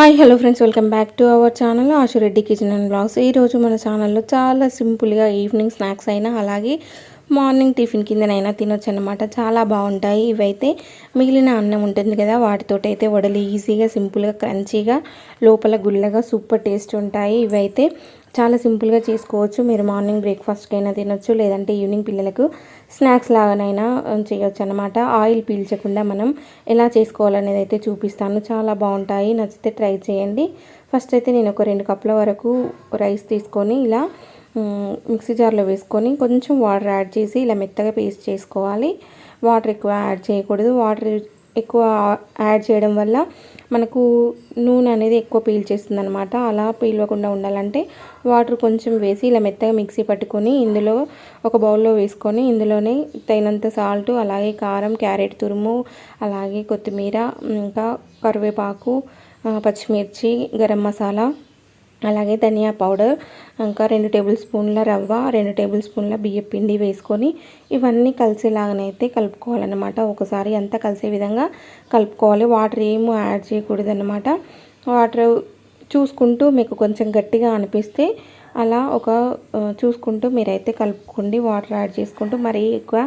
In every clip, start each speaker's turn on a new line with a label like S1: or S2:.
S1: Hi hello friends welcome back to our channel Ashu Reddy kitchen and blogs ఈరోజు మన ఛానల్లో చాలా సింపుల్గా ఈవినింగ్ స్నాక్స్ అయినా అలాగే మార్నింగ్ టిఫిన్ కిందనైనా తినొచ్చు అనమాట చాలా బాగుంటాయి. ఇవైతే మిగిలిన అన్నం ఉంటుంది కదా వాటితోటి అయితే వడలు ఈజీగా సింపుల్గా క్రంచీగా లోపల గుల్లగా సూపర్ టేస్ట్ ఉంటాయి. ఇవైతే చాలా సింపుల్గా చేసుకోవచ్చు. మీరు మార్నింగ్ బ్రేక్ఫాస్ట్కి అయినా తినొచ్చు లేదంటే ఈవినింగ్ పిల్లలకు స్నాక్స్ లాగానైనా చేయొచ్చు అనమాట ఆయిల్ పీల్చకుండా మనం ఎలా చేసుకోవాలనేది అయితే చూపిస్తాను. చాలా బాగుంటాయి. నచ్చితే ట్రై చేయండి. ఫస్ట్ అయితే నేను ఒక రెండు కప్పుల వరకు రైస్ తీసుకొని ఇలా మిక్సీ జార్లో వేసుకొని కొంచెం వాటర్ యాడ్ చేసి ఇలా మెత్తగా పేస్ట్ చేసుకోవాలి. వాటర్ ఎక్కువ యాడ్ చేయకూడదు. వాటర్ ఎక్కువ యాడ్ చేయడం వల్ల మనకు నూనె అనేది ఎక్కువ పీల్చేస్తుంది అనమాట అలా పీల్వకుండా ఉండాలంటే వాటర్ కొంచెం వేసి ఇలా మెత్తగా మిక్సీ పట్టుకొని ఇందులో ఒక బౌల్లో వేసుకొని ఇందులోనే తగినంత సాల్ట్ అలాగే కారం క్యారెట్ తురుము అలాగే కొత్తిమీర ఇంకా కరివేపాకు పచ్చిమిర్చి గరం మసాలా అలాగే ధనియా పౌడర్ ఇంకా రెండు టేబుల్ స్పూన్ల రవ్వ రెండు టేబుల్ స్పూన్ల బియ్య పిండి వేసుకొని ఇవన్నీ కలిసేలాగానైతే కలుపుకోవాలన్నమాట. ఒకసారి అంతా కలిసే విధంగా కలుపుకోవాలి. వాటర్ ఏమో యాడ్ చేయకూడదన్నమాట. వాటర్ చూసుకుంటూ మీకు కొంచెం గట్టిగా అనిపిస్తే అలా ఒక చూసుకుంటూ మీరైతే కలుపుకోండి. వాటర్ యాడ్ చేసుకుంటూ మరీ ఎక్కువ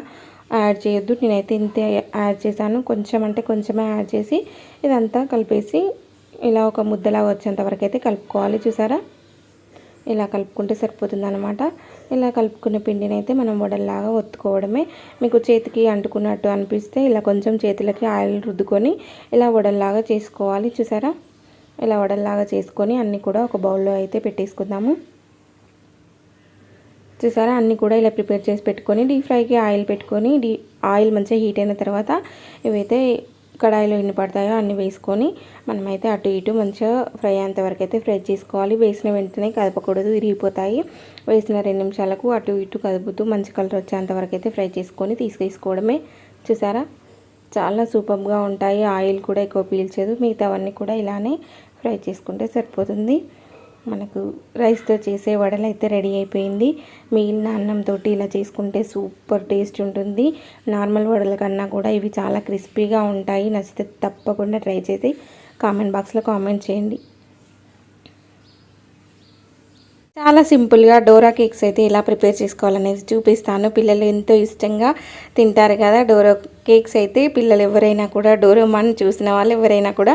S1: యాడ్ చేయొద్దు. నేనైతే ఇంతే యాడ్ చేశాను. కొంచెం అంటే కొంచెమే యాడ్ చేసి ఇదంతా కలిపేసి ఇలా ఒక ముద్దలా వచ్చేంత వరకు అయితే కలుపుకోవాలి చూసారా? ఇలా కలుపుకుంటే సరిపోతుంది అనమాట ఇలా కలుపుకున్న పిండిని అయితే మనం వడల్లాగా ఒత్తుకోవడమే. మీకు చేతికి అంటుకున్నట్టు అనిపిస్తే ఇలా కొంచెం చేతులకి ఆయిల్ రుద్దుకొని ఇలా వడల్లాగా చేసుకోవాలి చూసారా? ఇలా వడల్లాగా చేసుకొని అన్నీ కూడా ఒక బౌల్లో అయితే పెట్టేసుకుందాము. చూసారా? అన్నీ కూడా ఇలా ప్రిపేర్ చేసి పెట్టుకొని డీప్ ఫ్రైకి ఆయిల్ పెట్టుకొని డీ ఆయిల్ మంచిగా హీట్ అయిన తర్వాత ఇవైతే కడాయిలో ఎన్ని పడతాయో అన్ని వేసుకొని మనమైతే అటు ఇటు మంచిగా ఫ్రై అయ్యేంతవరకు అయితే ఫ్రై చేసుకోవాలి. వేసిన వెంటనే కదపకూడదు విరిగిపోతాయి. వేసిన రెండు నిమిషాలకు అటు ఇటు కదుపుతూ మంచి కలర్ వచ్చేంతవరకు అయితే ఫ్రై చేసుకొని తీసుకేసుకోవడమే చూసారా? చాలా సూపర్గా ఉంటాయి. ఆయిల్ కూడా ఎక్కువ పీల్చదు. మిగతావన్నీ కూడా ఇలానే ఫ్రై చేసుకుంటే సరిపోతుంది. మనకు రైస్తో చేసే వడలు అయితే రెడీ అయిపోయింది. మిగిలిన అన్నంతో ఇలా చేసుకుంటే సూపర్ టేస్ట్ ఉంటుంది. నార్మల్ వడల కన్నా కూడా ఇవి చాలా క్రిస్పీగా ఉంటాయి. నచ్చితే తప్పకుండా ట్రై చేసి కామెంట్ బాక్స్లో కామెంట్ చేయండి. చాలా సింపుల్గా డోరా కేక్స్ అయితే ఎలా ప్రిపేర్ చేసుకోవాలనేది చూపిస్తాను. పిల్లలు ఎంతో ఇష్టంగా తింటారు కదా డోరా కేక్స్ అయితే. పిల్లలు ఎవరైనా కూడా డోరోమాన్ చూసిన వాళ్ళు ఎవరైనా కూడా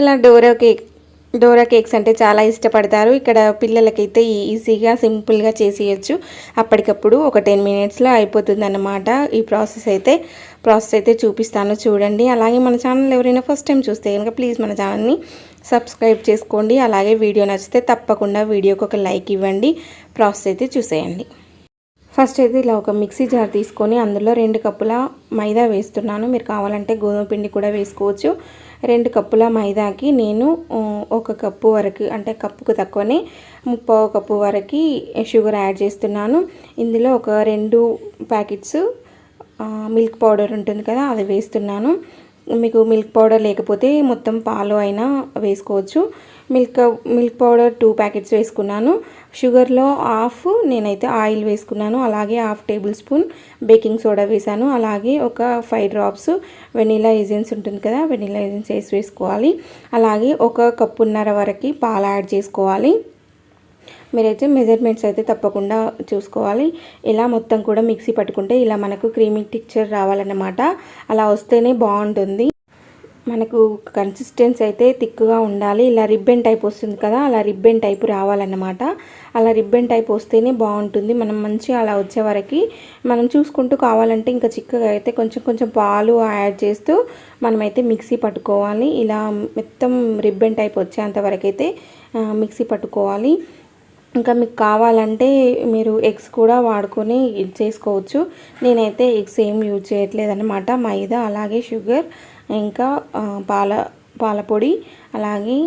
S1: ఇలా డోరా కేక్ డోరా కేక్స్ అంటే చాలా ఇష్టపడతారు. ఇక్కడ పిల్లలకైతే ఈజీగా సింపుల్గా చేసేయచ్చు. అప్పటికప్పుడు ఒక టెన్ మినిట్స్లో అయిపోతుంది అన్నమాట ఈ ప్రాసెస్ అయితే. ప్రాసెస్ అయితే చూపిస్తాను చూడండి. అలాగే మన ఛానల్ ఎవరైనా ఫస్ట్ టైం చూస్తే కనుక ప్లీజ్ మన ఛానల్ని సబ్స్క్రైబ్ చేసుకోండి. అలాగే వీడియో నచ్చితే తప్పకుండా వీడియోకి ఒక లైక్ ఇవ్వండి. ప్రాసెస్ అయితే చూసేయండి. ఫస్ట్ అయితే ఇలా ఒక మిక్సీ జార్ తీసుకొని అందులో రెండు కప్పుల మైదా వేస్తున్నాను. మీరు కావాలంటే గోధుమ పిండి కూడా వేసుకోవచ్చు. రెండు కప్పుల మైదాకి నేను ఒక కప్పు వరకు అంటే కప్పుకు తక్కువనే ముప్పై కప్పు వరకు షుగర్ యాడ్ చేస్తున్నాను. ఇందులో ఒక రెండు ప్యాకెట్స్ మిల్క్ పౌడర్ ఉంటుంది కదా అది వేస్తున్నాను. మీకు మిల్క్ పౌడర్ లేకపోతే మొత్తం పాలు అయినా వేసుకోవచ్చు. Milk milk powder two packets వేసుకున్నాను. షుగర్లో హాఫ్ నేనైతే ఆయిల్ వేసుకున్నాను. అలాగే half tablespoon baking soda వేసాను. అలాగే ఒక ఫైవ్ డ్రాప్స్ వెనీలా ఏజెన్స్ ఉంటుంది కదా వెనీలా ఏజెన్స్ వేసి వేసుకోవాలి. అలాగే ఒక కప్పున్నర వరకు పాలు యాడ్ చేసుకోవాలి. మీరైతే మెజర్మెంట్స్ అయితే తప్పకుండా చూసుకోవాలి. ఇలా మొత్తం కూడా మిక్సీ పట్టుకుంటే ఇలా మనకు క్రీమీ టిక్చర్ రావాలన్నమాట. అలా వస్తేనే బాగుంటుంది. మనకు కన్సిస్టెన్సీ అయితే థిక్గా ఉండాలి. ఇలా రిబ్బెన్ టైప్ వస్తుంది కదా అలా రిబ్బెన్ టైప్ రావాలన్నమాట. అలా రిబ్బెన్ టైప్ వస్తేనే బాగుంటుంది. మనం మంచిగా అలా వచ్చే వరకు మనం చూసుకుంటూ కావాలంటే ఇంకా చిక్కగా అయితే కొంచెం కొంచెం పాలు యాడ్ చేస్తూ మనమైతే మిక్సీ పట్టుకోవాలి. ఇలా మొత్తం రిబ్బెన్ టైప్ వచ్చేంత వరకు అయితే మిక్సీ పట్టుకోవాలి. ఇంకా మీకు కావాలంటే మీరు ఎగ్స్ కూడా వాడుకొని చేసుకోవచ్చు. నేనైతే ఎగ్స్ ఏం యూజ్ చేయట్లేదు అనమాట మైదా అలాగే షుగర్ ఇంకా పాల పాలపొడి అలాగే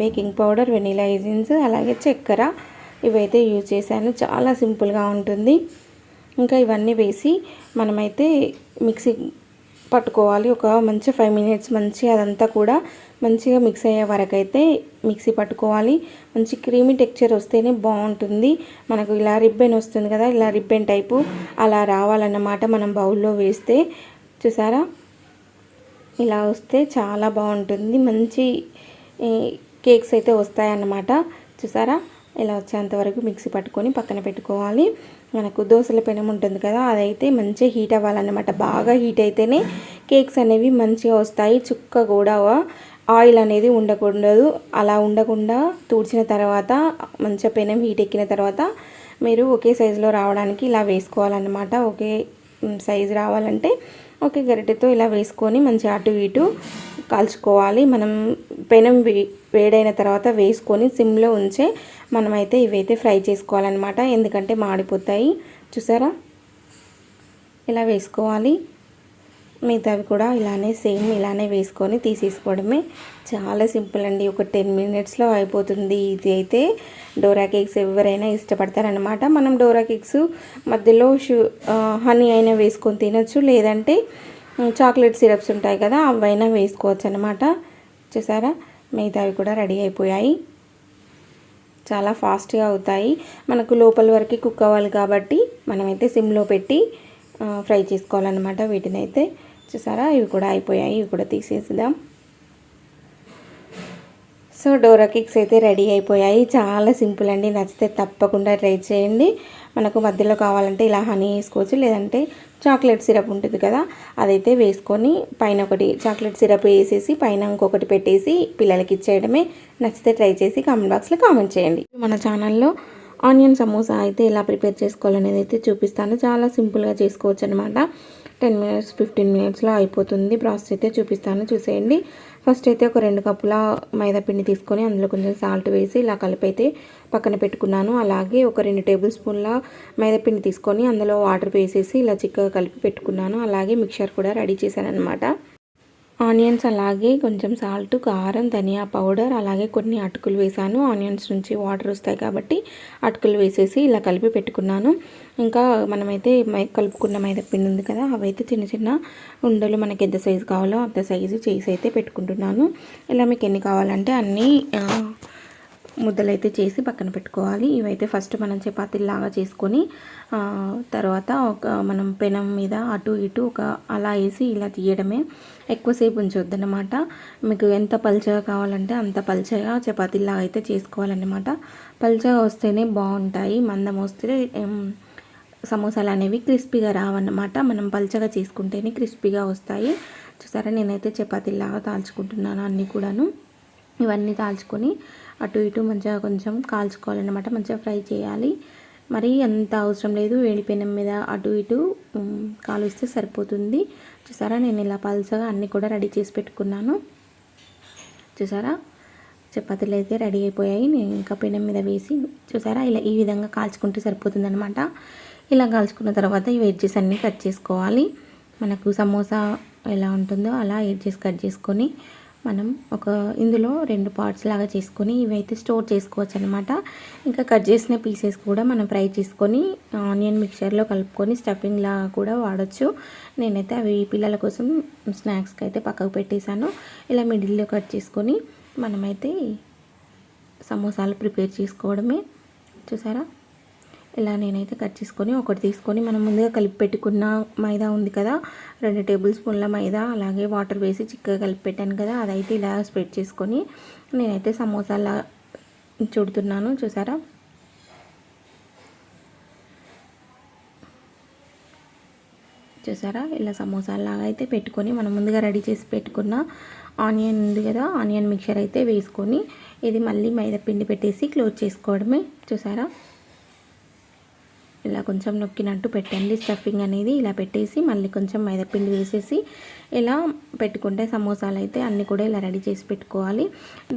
S1: బేకింగ్ పౌడర్ వెనీలా ఎజెన్స్ అలాగే చక్కెర ఇవైతే యూజ్ చేశాను. చాలా సింపుల్గా ఉంటుంది. ఇంకా ఇవన్నీ వేసి మనమైతే మిక్సీ పట్టుకోవాలి. ఒక మంచి ఫైవ్ మినిట్స్ మంచి అదంతా కూడా మంచిగా మిక్స్ అయ్యే వరకు అయితే మిక్సీ పట్టుకోవాలి. మంచి క్రీమీ టెక్చర్ వస్తేనే బాగుంటుంది. మనకు ఇలా రిబ్బెన్ వస్తుంది కదా ఇలా రిబ్బెన్ టైపు అలా రావాలన్నమాట మనం బౌల్లో వేస్తే. చూసారా? ఇలా వస్తే చాలా బాగుంటుంది. మంచి కేక్స్ అయితే వస్తాయన్నమాట. చూసారా? ఇలా వచ్చేంతవరకు మిక్సీ పట్టుకొని పక్కన పెట్టుకోవాలి. మనకు దోశల పెనం ఉంటుంది కదా అదైతే మంచిగా హీట్ అవ్వాలన్నమాట. బాగా హీట్ అయితేనే కేక్స్ అనేవి మంచిగా వస్తాయి. చుక్క కూడా ఆయిల్ అనేది ఉండకూడదు. అలా ఉండకుండా తుడిచిన తర్వాత మంచిగా పెనం హీట్ ఎక్కిన తర్వాత మీరు ఒకే సైజులో రావడానికి ఇలా వేసుకోవాలన్నమాట. ఒకే సైజు రావాలంటే ఒకే గరిటెతో ఇలా వేసుకొని మంచిగా అటు ఇటు కాల్చుకోవాలి. మనం పెనం వేడైన తర్వాత వేసుకొని సిమ్లో ఉంచే మనమైతే ఇవైతే ఫ్రై చేసుకోవాలన్నమాట. ఎందుకంటే మాడిపోతాయి. చూసారా? ఇలా వేసుకోవాలి. మిగతావి కూడా ఇలానే సేమ్ ఇలానే వేసుకొని తీసేసుకోవడమే. చాలా సింపుల్ అండి. ఒక టెన్ మినిట్స్లో అయిపోతుంది. ఇది అయితే డోరా కేక్స్ ఎవరైనా ఇష్టపడతారనమాట మనం డోరా కేక్స్ మధ్యలో షూ హనీ అయినా వేసుకొని తినొచ్చు. లేదంటే చాక్లెట్ సిరప్స్ ఉంటాయి కదా అవైనా వేసుకోవచ్చు అనమాట చూసారా? మిగతావి కూడా రెడీ అయిపోయాయి. చాలా ఫాస్ట్గా అవుతాయి. మనకు లోపల వరకు కుక్ అవ్వాలి కాబట్టి మనమైతే సిమ్లో పెట్టి ఫ్రై చేసుకోవాలన్నమాట వీటిని అయితే చూసారా? ఇవి కూడా అయిపోయాయి. ఇవి కూడా తీసేసిద్దాం. సో డోరా కేక్స్ అయితే రెడీ అయిపోయాయి. చాలా సింపుల్ అండి. నచ్చితే తప్పకుండా ట్రై చేయండి. మనకు మధ్యలో కావాలంటే ఇలా హనీ వేసుకోవచ్చు. లేదంటే చాక్లెట్ సిరప్ ఉంటుంది కదా అదైతే వేసుకొని పైన ఒకటి చాక్లెట్ సిరప్ వేసేసి పైన ఇంకొకటి పెట్టేసి పిల్లలకి ఇచ్చేయడమే. నచ్చితే ట్రై చేసి కామెంట్ బాక్స్లో కామెంట్ చేయండి. మన ఛానల్లో ఆనియన్ సమోసా అయితే ఎలా ప్రిపేర్ చేసుకోవాలనేది అయితే చూపిస్తాను. చాలా సింపుల్గా చేసుకోవచ్చు అనమాట టెన్ మినిట్స్ ఫిఫ్టీన్ మినిట్స్లో అయిపోతుంది. ప్రాసెస్ అయితే చూపిస్తాను. చూసేయండి. ఫస్ట్ అయితే ఒక రెండు కప్పుల మైదాపిండి తీసుకొని అందులో కొంచెం సాల్ట్ వేసి ఇలా కలిపి అయితే పక్కన పెట్టుకున్నాను. అలాగే ఒక రెండు టేబుల్ స్పూన్ల మైదాపిండి తీసుకొని అందులో వాటర్ వేసేసి ఇలా చిక్కగా కలిపి పెట్టుకున్నాను. అలాగే మిక్చర్ కూడా రెడీ చేశాను అనమాట ఆనియన్స్ అలాగే కొంచెం సాల్ట్ కారం ధనియా పౌడర్ అలాగే కొన్ని అటుకులు వేసాను. ఆనియన్స్ నుంచి వాటర్ వస్తాయి కాబట్టి అటుకులు వేసేసి ఇలా కలిపి పెట్టుకున్నాను. ఇంకా మనమైతే కలుపుకున్న మైదా పిండి ఉంది కదా అవైతే చిన్న చిన్న ఉండలు మనకి ఎంత సైజు కావాలో అంత సైజు చేసి అయితే పెట్టుకుంటున్నాను. ఇలా మీకు ఎన్ని కావాలంటే అన్నీ ముద్దలైతే చేసి పక్కన పెట్టుకోవాలి. ఇవైతే ఫస్ట్ మనం చపాతీలాగా చేసుకొని తర్వాత ఒక మనం పెనం మీద అటు ఇటు ఒక అలా వేసి ఇలా తీయడమే ఎక్కువసేపు ఉంచొద్దన్నమాట. మీకు ఎంత పల్చగా కావాలంటే అంత పల్చగా చపాతీలాగా అయితే చేసుకోవాలన్నమాట. పల్చగా వస్తేనే బాగుంటాయి. మందం వస్తే సమోసాలు అనేవి క్రిస్పీగా రావన్నమాట. మనం పల్చగా చేసుకుంటేనే క్రిస్పీగా వస్తాయి. చూసారా? నేనైతే చపాతీలాగా తాల్చుకుంటున్నాను అన్నీ కూడాను. ఇవన్నీ కాల్చుకొని అటు ఇటు మంచిగా కొంచెం కాల్చుకోవాలన్నమాట మంచిగా ఫ్రై చేయాలి. మరి అంత అవసరం లేదు వేడి పెనం మీద అటు ఇటు కాలుస్తే సరిపోతుంది. చూసారా నేను ఇలా పల్సగా అన్నీ కూడా రెడీ చేసి పెట్టుకున్నాను. చూసారా చపాతీలు అయితే రెడీ అయిపోయాయి. నేను ఇంకా పెనం మీద వేసి చూసారా ఇలా ఈ విధంగా కాల్చుకుంటే సరిపోతుంది అనమాట ఇలా కాల్చుకున్న తర్వాత ఈ వెజ్జెస్ అన్నీ కట్ చేసుకోవాలి. మనకు సమోసా ఎలా ఉంటుందో అలా ఎడ్జెస్ కట్ చేసుకొని మనం ఒక ఇందులో రెండు పార్ట్స్ లాగా చేసుకొని ఇవైతే స్టోర్ చేసుకోవచ్చు అనమాట ఇంకా కట్ చేసిన పీసెస్ కూడా మనం ఫ్రై చేసుకొని ఆనియన్ మిక్చర్లో కలుపుకొని స్టఫింగ్ లాగా కూడా వాడచ్చు. నేనైతే అవి పిల్లల కోసం స్నాక్స్కి అయితే పక్కకు పెట్టేశాను. ఇలా మిడిల్లో కట్ చేసుకొని మనమైతే సమోసాలు ప్రిపేర్ చేసుకోవడమే. చూసారా? ఇలా నేనైతే కట్ చేసుకొని ఒకటి తీసుకొని మనం ముందుగా కలిపి పెట్టుకున్న మైదా ఉంది కదా రెండు టేబుల్ స్పూన్ల మైదా అలాగే వాటర్ వేసి చిక్కగా కలిపి పెట్టాను కదా అదైతే ఇలా స్ప్రెడ్ చేసుకొని నేనైతే సమోసాలా చుడుతున్నాను చూసారా? చూసారా? ఇలా సమోసాలాగా అయితే పెట్టుకొని మనం ముందుగా రెడీ చేసి పెట్టుకున్న ఆనియన్ ఉంది కదా ఆనియన్ మిక్చర్ అయితే వేసుకొని ఇది మళ్ళీ మైదా పిండి పెట్టేసి క్లోజ్ చేసుకోవడమే చూసారా? ఇలా కొంచెం నొక్కినట్టు పెట్టండి. స్టఫింగ్ అనేది ఇలా పెట్టేసి మళ్ళీ కొంచెం మైదాపిండి వేసేసి ఇలా పెట్టుకుంటే సమోసాలు అయితే అన్నీ కూడా ఇలా రెడీ చేసి పెట్టుకోవాలి.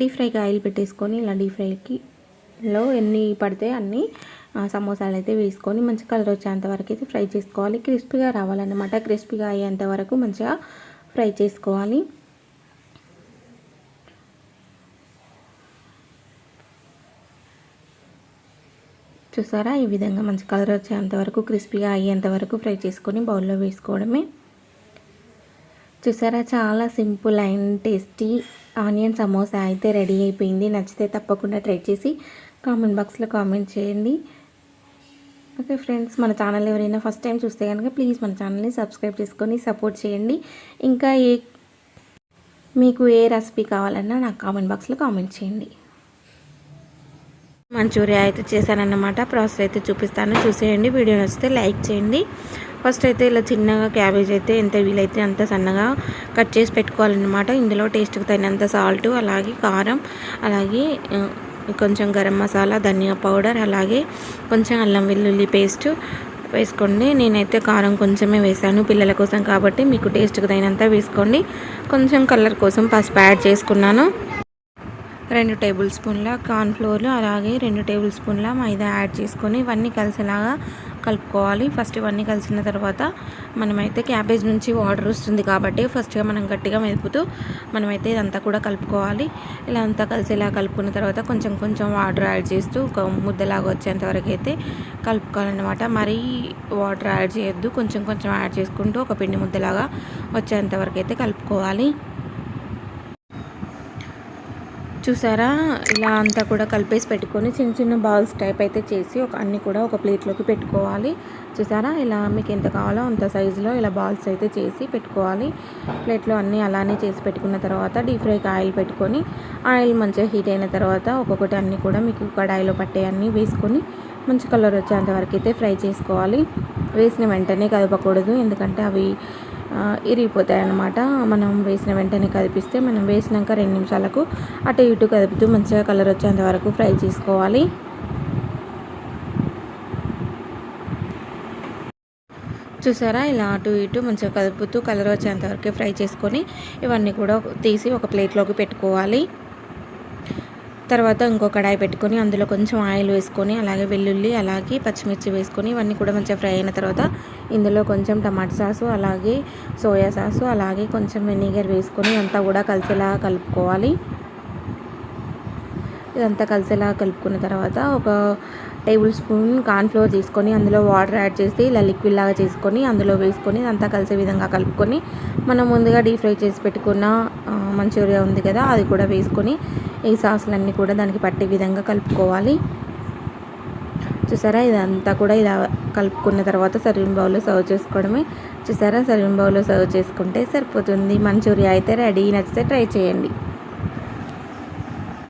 S1: డీప్ ఫ్రైకి ఆయిల్ పెట్టేసుకొని ఇలా డీప్ ఫ్రైకి లో ఎన్ని పడితే అన్ని సమోసాలు అయితే వేసుకొని మంచి కలర్ వచ్చేంత వరకు అయితే ఫ్రై చేసుకోవాలి. క్రిస్పీగా రావాలన్నమాట. క్రిస్పీగా అయ్యేంత వరకు మంచిగా ఫ్రై చేసుకోవాలి. చూసారా? ఈ విధంగా మంచి కలర్ వచ్చేంత వరకు క్రిస్పీగా అయ్యేంత వరకు ఫ్రై చేసుకొని బౌల్లో వేసుకోవడమే. చూసారా? చాలా simple and tasty onion samosa అయితే రెడీ అయిపోయింది. నచ్చితే తప్పకుండా ట్రై చేసి కామెంట్ బాక్స్లో కామెంట్ చేయండి. ఓకే ఫ్రెండ్స్ మన ఛానల్ ఎవరైనా ఫస్ట్ టైం చూస్తే కనుక ప్లీజ్ మన ఛానల్ని సబ్స్క్రైబ్ చేసుకొని సపోర్ట్ చేయండి. ఇంకా ఏ మీకు ఏ రెసిపీ కావాలన్నా నాకు కామెంట్ బాక్స్లో కామెంట్ చేయండి. మంచూరియా అయితే చేశానన్నమాట. ప్రాసెస్ అయితే చూపిస్తాను. చూసేయండి. వీడియో నచ్చితే లైక్ చేయండి. ఫస్ట్ అయితే ఇలా చిన్నగా క్యాబేజ్ అయితే ఎంత వీలైతే అంత సన్నగా కట్ చేసి పెట్టుకోవాలన్నమాట. ఇందులో టేస్ట్కి తగినంత సాల్ట్ అలాగే కారం అలాగే కొంచెం గరం మసాలా ధనియా పౌడర్ అలాగే కొంచెం అల్లం వెల్లుల్లి పేస్ట్ వేసుకోండి. నేనైతే కారం కొంచెమే వేసాను పిల్లల కోసం కాబట్టి మీకు టేస్ట్కి తగినంత వేసుకోండి. కొంచెం కలర్ కోసం పసుపు యాడ్ చేసుకున్నాను. రెండు టేబుల్ స్పూన్ల కార్న్ఫ్లోర్లు అలాగే రెండు టేబుల్ స్పూన్ల మైదా యాడ్ చేసుకొని ఇవన్నీ కలిసేలాగా కలుపుకోవాలి. ఫస్ట్ ఇవన్నీ కలిసిన తర్వాత మనమైతే క్యాబేజ్ నుంచి వాటర్ వస్తుంది కాబట్టి ఫస్ట్గా మనం గట్టిగా మెదుపుతూ మనమైతే ఇదంతా కూడా కలుపుకోవాలి. ఇలా అంతా కలిసేలా కలుపుకున్న తర్వాత కొంచెం కొంచెం వాటర్ యాడ్ చేస్తూ ఒక ముద్దలాగా వచ్చేంతవరకు అయితే కలుపుకోవాలన్నమాట. మరీ వాటర్ యాడ్ చేయొద్దు కొంచెం కొంచెం యాడ్ చేసుకుంటూ ఒక పిండి ముద్దలాగా వచ్చేంతవరకు అయితే కలుపుకోవాలి. చూసారా? ఇలా అంతా కూడా కలిపేసి పెట్టుకొని చిన్న చిన్న బాల్స్ టైప్ అయితే చేసి ఒక అన్ని కూడా ఒక ప్లేట్లోకి పెట్టుకోవాలి. చూసారా? ఇలా మీకు ఎంత కావాలో అంత సైజులో ఇలా బాల్స్ అయితే చేసి పెట్టుకోవాలి. ప్లేట్లో అన్నీ అలానే చేసి పెట్టుకున్న తర్వాత డీప్ ఫ్రైకి ఆయిల్ పెట్టుకొని ఆయిల్ మంచిగా హీట్ అయిన తర్వాత ఒక్కొక్కటి అన్నీ కూడా మీకు కడాయిలో పట్టే అన్నీ వేసుకొని మంచి కలర్ వచ్చేంత వరకు అయితే ఫ్రై చేసుకోవాలి. వేసిన వెంటనే కదపకూడదు. ఎందుకంటే అవి ఇరిగిపోతాయి అన్నమాట మనం వేసిన వెంటనే కదిపిస్తే మనం వేసినాక రెండు నిమిషాలకు అటు ఇటు కదుపుతూ మంచిగా కలర్ వచ్చేంత వరకు ఫ్రై చేసుకోవాలి. చూసారా? ఇలా అటు ఇటు మంచిగా కదుపుతూ కలర్ వచ్చేంత వరకు ఫ్రై చేసుకొని ఇవన్నీ కూడా తీసి ఒక ప్లేట్లోకి పెట్టుకోవాలి. తర్వాత ఇంకో కడాయి పెట్టుకొని అందులో కొంచెం ఆయిల్ వేసుకొని అలాగే వెల్లుల్లి అలాగే పచ్చిమిర్చి వేసుకొని ఇవన్నీ కూడా మంచిగా ఫ్రై అయిన తర్వాత ఇందులో కొంచెం టమాటా సాసు అలాగే సోయా సాసు అలాగే కొంచెం వెనిగర్ వేసుకొని అంతా కూడా కలిసేలా కలుపుకోవాలి. ఇదంతా కలిసేలా కలుపుకున్న తర్వాత ఒక టేబుల్ స్పూన్ కార్న్ఫ్లోర్ తీసుకొని అందులో వాటర్ యాడ్ చేసి ఇలా లిక్విడ్ లాగా చేసుకొని అందులో వేసుకొని ఇదంతా కలిసే విధంగా కలుపుకొని మనం ముందుగా డీప్ ఫ్రై చేసి పెట్టుకున్న మంచూరియా ఉంది కదా అది కూడా వేసుకొని ఈ సాసులన్నీ కూడా దానికి పట్టే విధంగా కలుపుకోవాలి. చూసారా? ఇదంతా కూడా ఇలా కలుపుకున్న తర్వాత సర్వింగ్ బౌల్లో సర్వ్ చేసుకోవడమే. చూసారా? సర్వింగ్ బౌల్లో సర్వ్ చేసుకుంటే సరిపోతుంది. మంచూరియా అయితే రెడీ. నచ్చితే ట్రై చేయండి.